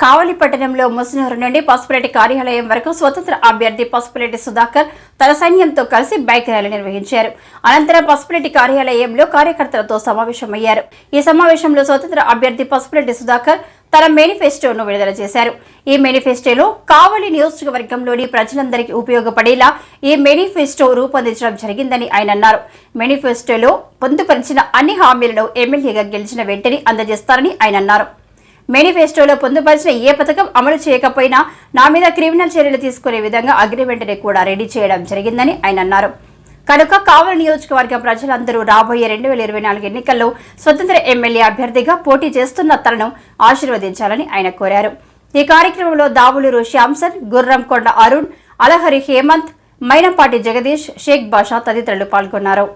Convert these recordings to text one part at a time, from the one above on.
కావలి పట్టణంలో ముసునూరు నుండి పసుపులేటి కార్యాలయం వరకు స్వతంత్ర అభ్యర్థి పసుపులేటి సుధాకర్ తన సైన్యంతో కలిసి బైక్ ర్యాలీ నిర్వహించారు. అనంతరం పసుపులేటి కార్యాలయంలో కార్యకర్తలతో సమావేశమయ్యారు. ఈ సమావేశంలో స్వతంత్ర అభ్యర్థి పసుపులేటి సుధాకర్ తన మేనిఫెస్టోను విడుదల చేశారు. ఈ మేనిఫెస్టోలో కావలి నియోజకవర్గంలోని ప్రజలందరికీ ఉపయోగపడేలా ఈ మేనిఫెస్టో రూపొందించడం జరిగిందని ఆయన అన్నారు. మేనిఫెస్టోలో పొందుపరిచిన అన్ని హామీలను ఎమ్మెల్యేగా గెలిచిన వెంటనే అందజేస్తారని ఆయన అన్నారు. మేనిఫెస్టోలో పొందుపరిచిన ఏ పథకం అమలు చేయకపోయినా నా మీద క్రిమినల్ చర్యలు తీసుకునే విధంగా అగ్రిమెంట్ని కూడా రెడీ చేయడం జరిగిందని ఆయన అన్నారు. కనుక కావలి నియోజకవర్గ ప్రజలందరూ రాబోయే రెండు వేల ఇరవై నాలుగు ఎన్నికల్లో స్వతంత్ర ఎమ్మెల్యే అభ్యర్థిగా పోటీ చేస్తున్న తనను ఆశీర్వదించాలని ఆయన కోరారు. ఈ కార్యక్రమంలో దావులూరు శ్యాంసన్ గుర్రంకొండ అరుణ్ అలహరి హేమంత్ మైనపాటి జగదీష్ షేక్ బాషా తదితరులు పాల్గొన్నారు.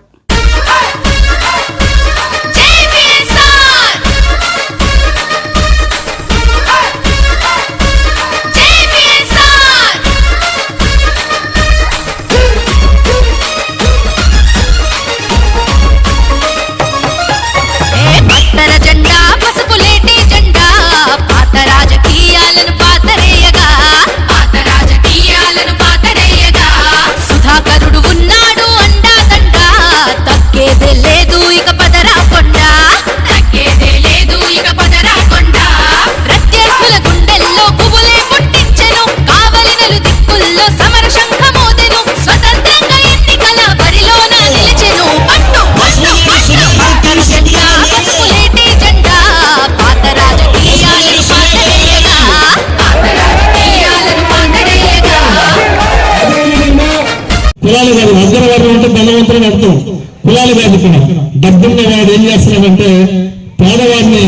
ధనవంతులు కులాలు కాదు డబ్బున్న వాడు ఏం చేస్తున్నాడంటే పేదవాడిని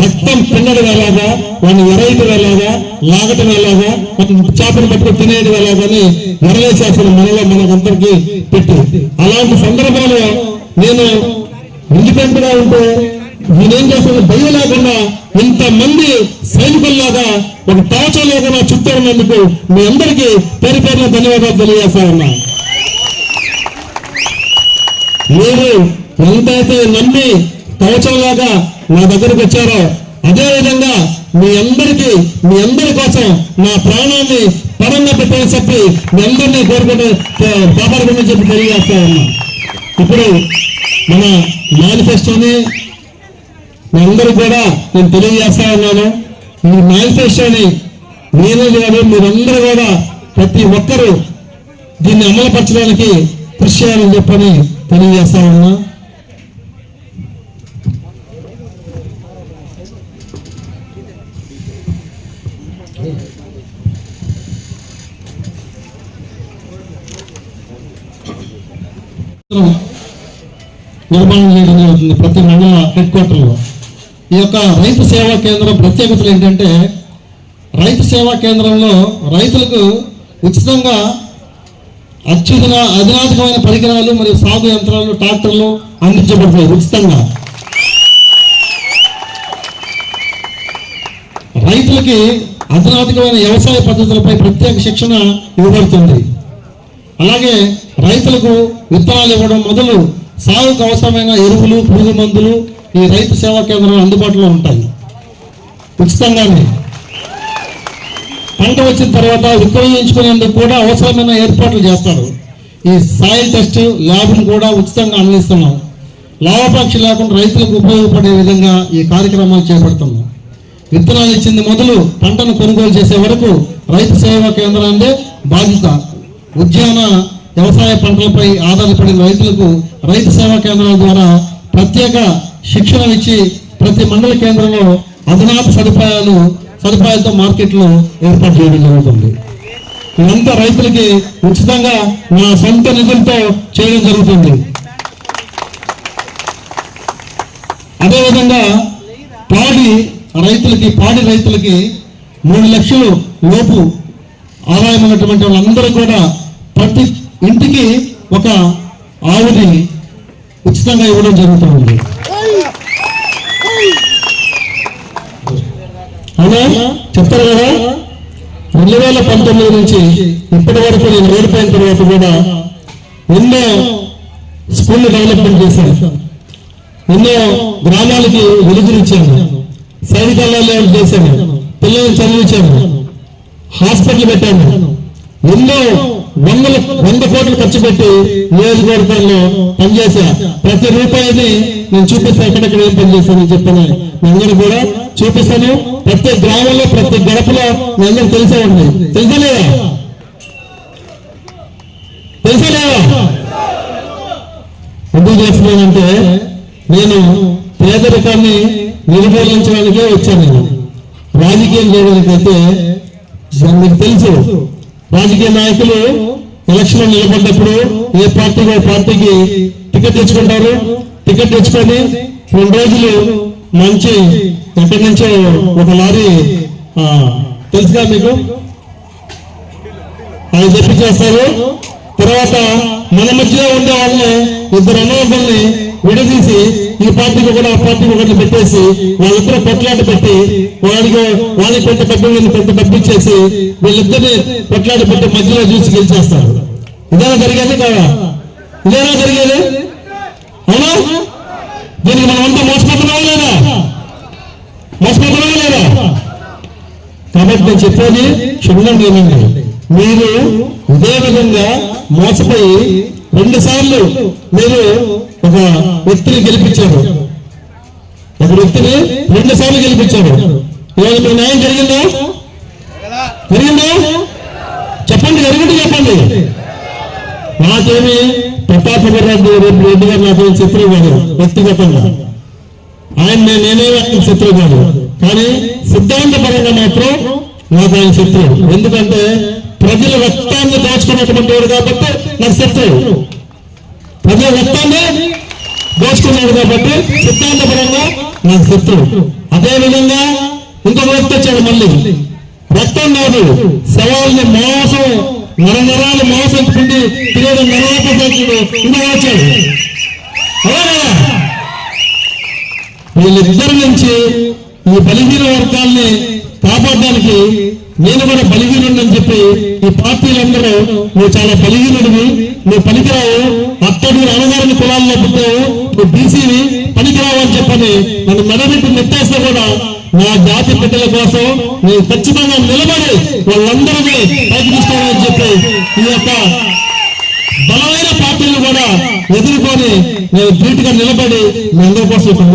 రక్తం పిండడం ఎలాగా వాడిని ఎరయటం ఎలాగా లాగటం ఎలాగా వాటిని చేపలు పట్టుకుని తినేది ఎలాగని వరవేసేసిన మనలో మనకందరికి పెట్టి. అలాంటి సందర్భంలో నేను ఇండిపెండెంట్గా ఉంటే నేనేం చేస్తాను భయం లేకుండా ఇంతమంది సైనికుల్లాగా ఒక టాచో లేకుండా చుట్టూ ఉన్నందుకు మీ అందరికీ పేరు పేరున ధన్యవాదాలు తెలియజేస్తా ఉన్నా మీరు ఎంతైతే నమ్మి కవచంలాగా నా దగ్గరికి వచ్చారో అదేవిధంగా మీ అందరికీ మీ అందరి కోసం నా ప్రాణాన్ని పరంగా పెట్టని చెప్పి మీ అందరినీ కోరుకుంటూ కాపాడుకుందని చెప్పి తెలియజేస్తా ఉన్నా. ఇప్పుడు మన మేనిఫెస్టోని మీ అందరూ కూడా నేను తెలియజేస్తా ఉన్నాను. ఈ మేనిఫెస్టోని నేను లేదు మీరందరూ కూడా ప్రతి ఒక్కరూ దీన్ని అమలుపరచడానికి కృషి చేయాలని చెప్పని తెలియజేస్తా ఉన్నా నిర్మాణం చేయడం జరుగుతుంది ప్రతి మండల హెడ్ క్వార్టర్లో ఈ యొక్క రైతు సేవా కేంద్రం ప్రత్యేకతలు ఏంటంటే రైతు సేవా కేంద్రంలో రైతులకు ఉచితంగా అత్యుధన అధునాతకమైన పరికరాలు మరియు సాగు యంత్రాలు ట్రాక్టర్లు అందించబడతాయి ఉచితంగా. రైతులకి అధునాతకమైన వ్యవసాయ పద్ధతులపై ప్రత్యేక శిక్షణ ఇవ్వబడుతుంది. అలాగే రైతులకు విత్తనాలు ఇవ్వడం మొదలు సాగుకు అవసరమైన ఎరువులు పురుగు మందులు ఈ రైతు సేవా కేంద్రాలు అందుబాటులో ఉంటాయి. ఉచితంగానే. పంట వచ్చిన తర్వాత విక్రయించుకునేందుకు కూడా అవసరమైన ఏర్పాట్లు చేస్తారు. ఈ సాయిల్ టెస్ట్ ల్యాబ్ను కూడా ఉచితంగా అందిస్తున్నాం. లాభాపేక్ష లేకుండా రైతులకు ఉపయోగపడే విధంగా ఈ కార్యక్రమాలు చేపడుతున్నాం. విత్తనాలు ఇచ్చింది మొదలు పంటను కొనుగోలు చేసే వరకు రైతు సేవా కేంద్రాన్ని బాధ్యత ఉద్యాన వ్యవసాయ పంటలపై ఆధారపడిన రైతులకు రైతు సేవా కేంద్రాల ద్వారా ప్రత్యేక శిక్షణ ఇచ్చి ప్రతి మండల కేంద్రంలో అధునాత సదుపాయాలు సదుపాయాలతో మార్కెట్లు ఏర్పాటు చేయడం జరుగుతుంది. ఇదంతా రైతులకి ఉచితంగా నా సొంత నిధులతో చేయడం జరుగుతుంది. అదేవిధంగా పాడి రైతులకి పాడి రైతులకి మూడు లక్షలు లోపు ఆదాయం ఉన్నటువంటి వాళ్ళందరూ కూడా ప్రతి ఇంటికి ఒక ఆవుని ఉచితంగా ఇవ్వడం జరుగుతుంది. చెప్తారు కదా? రెండు వేల పంతొమ్మిది నుంచి ఇప్పటి వరకు నేను ఓడిపోయిన తర్వాత కూడా ఎన్నో స్కూల్ డెవలప్మెంట్ చేశాను ఎన్నో గ్రామాలకి వెలుగునిచ్చాను సైనికాలయాలు చేశాను పిల్లల్ని చదివించాను హాస్పిటల్ పెట్టాను ఎన్నో వందల వంద కోట్లు ఖర్చు పెట్టి నియోజకవర్గాల్లో పనిచేశా ప్రతి రూపాయిని నేను చూపిస్తాను ఎక్కడెక్కడ ఏం పనిచేశానని చెప్పాను మీ అందరూ కూడా చూపిస్తాను. ప్రతి గ్రామంలో ప్రతి గడపలో మీ అందరూ తెలిసే ఉంటుంది. తెలుసా తెలుసలేదా ఎందుకు చేస్తున్నానంటే నేను పేదరికాన్ని నిర్మూలించడానికే వచ్చాను నేను. రాజకీయం చేయడానికైతే మీకు తెలుసు. రాజకీయ నాయకులు ఎలక్షన్ నిలబడ్డప్పుడు ఏ పార్టీకి పార్టీకి టికెట్ తెచ్చుకుంటారు? టికెట్ తెచ్చుకొని రెండు రోజులు మంచి ఎక్కడి నుంచే ఒక లారీ తెలుసుగా మీకు? అది తెప్పించేస్తారు తర్వాత మన మధ్యలో ఉండే వాళ్ళని ఇద్దరు అన్నదమ్ముల్ని విడదీసి ఈ పార్టీకి కూడా ఆ పార్టీకి ఒకటి పెట్టేసి వాళ్ళిద్దరు పొట్లాట పెట్టి వాళ్ళకి వాళ్ళకి పెద్ద డబ్బు వీళ్ళకి పెద్ద డబ్బు ఇచ్చేసి వీళ్ళిద్దరిని పొట్లాట పెట్టి మధ్యలో చూసి గెలిచేస్తారు. ఇదేనా జరిగేది కాదా? ఇదేనా జరిగేది? అవునా దీనికి మనం అంతా మోసపోతున్నావా లేదా లేదా కాబట్టి నేను చెప్పేది క్షుణ్ణం ఏమండి మీరు ఇదే విధంగా మోసపోయి రెండు సార్లు మీరు ఒక వ్యక్తిని గెలిపించారు. ఒక వ్యక్తిని రెండు సార్లు గెలిపించారు. ఇవాళ మీ న్యాయం జరిగిందా? జరిగిందా? చెప్పండి జరిగింది చెప్పండి. నాకేమి ప్రతాప్ రెడ్డి రెడ్డి గారు నాకేమి శత్రువు వ్యక్తిగతంగా. ఆయన నేను నేనే ఆయన శత్రువు కాదు. కానీ సిద్ధాంతపరంగా మాత్రం నాకు ఆయన శత్రువు. ఎందుకంటే ప్రజల రక్తాన్ని దోచుకున్నటువంటి వాడు కాబట్టి నాకు శత్రువు. ప్రజల రక్తాన్ని దోచుకున్నాడు కాబట్టి సిద్ధాంతపరంగా నాకు శత్రువు. అదే విధంగా ఇంకొక వ్యక్తి వచ్చాడు మళ్ళీ. రక్తం కాదు శవాల్ని మోసం నరనరాలు మోసం పిండి తినేది నరవకపోతుడు ఇంకా వచ్చాడు. వీళ్ళిద్దరి నుంచి ఈ బలిహీన వర్గాల్ని కాపాడడానికి నేను కూడా బలహీనుడని చెప్పి ఈ పార్టీలందరూ నువ్వు చాలా బలిహీనుడివి నువ్వు పనికిరావు అత్తడు అనగారిని కులాల్లో పుట్టావు నువ్వు బీసీవి పనికిరావు అని చెప్పని నన్ను మెడబెట్టి నెట్టేస్తే కూడా నా జాతి బిడ్డల కోసం నేను ఖచ్చితంగా నిలబడి వాళ్ళందరినీ పైకి తీసుకోవాలని చెప్పి ఈ యొక్క బలమైన పార్టీలు కూడా ఎదుర్కొని నేను ధీటుగా నిలబడి మీ అందరి కోసం ఇక్కడ